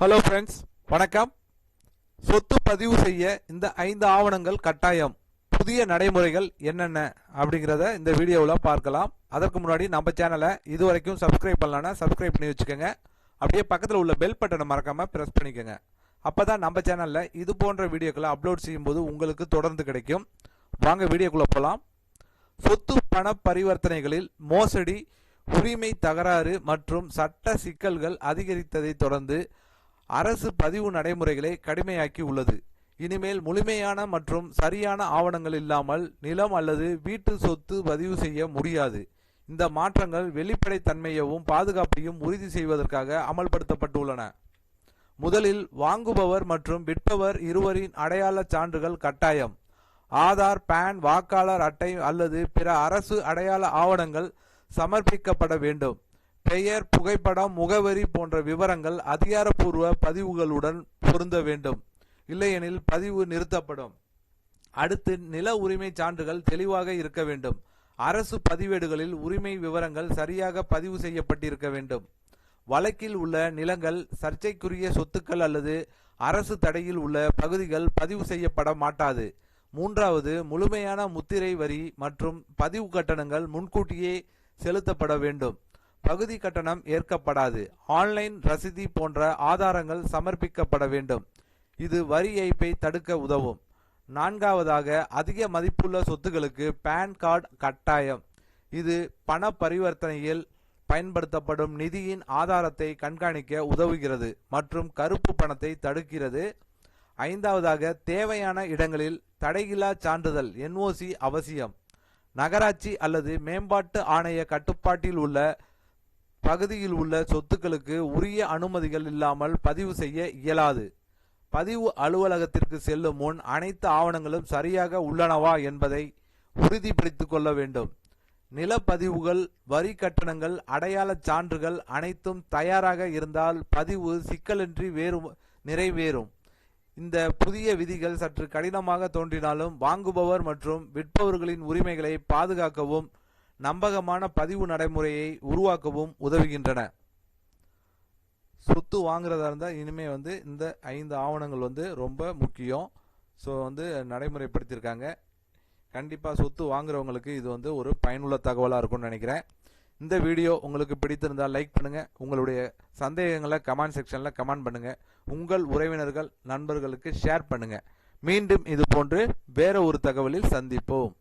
Hello friends வணக்கம். சொத்து பதிவு செய்ய இந்த ஐந்து ஆவணங்கள் கட்டாயம். புதிய நடைமுறைகள் என்னென்ன அப்படிங்கிறத இந்த வீடியோவில் பார்க்கலாம். அதற்கு முன்னாடி நம்ம சேனலை இது வரைக்கும் சப்ஸ்கிரைப் பண்ணலன்னா சப்ஸ்கிரைப் பண்ணி வச்சுக்கோங்க. அப்படியே பக்கத்தில் உள்ள பெல் பட்டனை மறக்காமல் ப்ரெஸ் பண்ணிக்கோங்க. அப்போ தான் நம்ம சேனலில் இது போன்ற வீடியோக்களை அப்லோட் செய்யும்போது உங்களுக்கு தொடர்ந்து கிடைக்கும். வாங்க வீடியோக்குள்ளே போகலாம் சொத்து பண பரிவர்த்தனைகளில் மோசடி உரிமை தகராறு மற்றும் சட்ட சிக்கல்கள் அதிகரித்ததை தொடர்ந்து அரசு பதிவு நடைமுறைகளை கடுமையாக்கி உள்ளது. இனிமேல் முழுமையான மற்றும் சரியான ஆவணங்கள் இல்லாமல் நிலம் அல்லது வீட்டு சொத்து பதிவு செய்ய முடியாது. இந்த மாற்றங்கள் வெளிப்படைத்தன்மையவும் பாதுகாப்பையும் உறுதி செய்வதற்காக அமல்படுத்தப்பட்டுள்ளன. முதலில் வாங்குபவர் மற்றும் விற்பவர் இருவரின் அடையாளச் சான்றுகள் கட்டாயம். ஆதார் பான் வாக்காளர் அட்டை அல்லது பிற அரசு அடையாள ஆவணங்கள் சமர்ப்பிக்கப்பட வேண்டும். பெயர் புகைப்படம் முகவரி போன்ற விவரங்கள் அதிகாரப்பூர்வ பதிவுகளுடன் பொருந்த வேண்டும். இல்லையெனில் பதிவு நிறுத்தப்படும். அடுத்து நில உரிமை சான்றுகள் தெளிவாக இருக்க வேண்டும். அரசு பதிவேடுகளில் உரிமை விவரங்கள் சரியாக பதிவு செய்யப்பட்டிருக்க வேண்டும். வழக்கில் உள்ள நிலங்கள் சர்ச்சைக்குரிய சொத்துக்கள் அல்லது அரசு தடையில் உள்ள பகுதிகள் பதிவு செய்யப்பட மாட்டாது. மூன்றாவது முழுமையான முத்திரை வரி மற்றும் பதிவு கட்டணங்கள் முன்கூட்டியே செலுத்தப்பட வேண்டும். பகுதி கட்டணம் ஏற்கப்படாது. ஆன்லைன் ரசீதி போன்ற ஆதாரங்கள் சமர்ப்பிக்கப்பட வேண்டும். இது வரி ஏய்ப்பை தடுக்க உதவும். நான்காவதாக அதிக மதிப்புள்ள சொத்துகளுக்கு பான் கார்டு கட்டாயம். இது பண பரிவர்த்தனையில் பயன்படுத்தப்படும் நிதியின் ஆதாரத்தை கண்காணிக்க உதவுகிறது மற்றும் கருப்பு பணத்தை தடுக்கிறது. ஐந்தாவதாக தேவையான இடங்களில் தடையில்லா சான்றிதழ் என்ஓசி அவசியம். நகராட்சி அல்லது மேம்பாட்டு ஆணைய கட்டுப்பாட்டில் உள்ள பகுதியில் உள்ள சொத்துக்களுக்கு உரிய அனுமதிகள் இல்லாமல் பதிவு செய்ய இயலாது. பதிவு அலுவலகத்திற்கு செல்லும் முன் அனைத்து ஆவணங்களும் சரியாக உள்ளனவா என்பதை உறுதிப்படுத்திக் கொள்ள வேண்டும். நிலப்பதிவுகள் வரி கட்டணங்கள் அடையாளச் சான்றுகள் அனைத்தும் தயாராக இருந்தால் பதிவு சிக்கலின்றி வேறு நிறைவேறும். இந்த புதிய விதிகள் சற்று கடினமாக தோன்றினாலும் வாங்குபவர் மற்றும் விற்பவர்களின் உரிமைகளை பாதுகாக்கவும் நம்பகமான பதிவு நடைமுறையை உருவாக்கவும் உதவுகின்றன. சொத்து வாங்குறதா இருந்தால் இனிமே வந்து இந்த ஐந்து ஆவணங்கள் வந்து ரொம்ப முக்கியம். ஸோ வந்து நடைமுறைப்படுத்தியிருக்காங்க. கண்டிப்பாக சொத்து வாங்குறவங்களுக்கு இது வந்து ஒரு பயனுள்ள தகவலாக இருக்கும்னு நினைக்கிறேன். இந்த வீடியோ உங்களுக்கு பிடித்திருந்தால் லைக் பண்ணுங்கள் உங்களுடைய சந்தேகங்களை கமெண்ட் செக்ஷனில் கமெண்ட் பண்ணுங்கள் உங்கள் உறவினர்கள் நண்பர்களுக்கு ஷேர் பண்ணுங்கள் மீண்டும் இது போன்று வேற ஒரு தகவலில் சந்திப்போம்.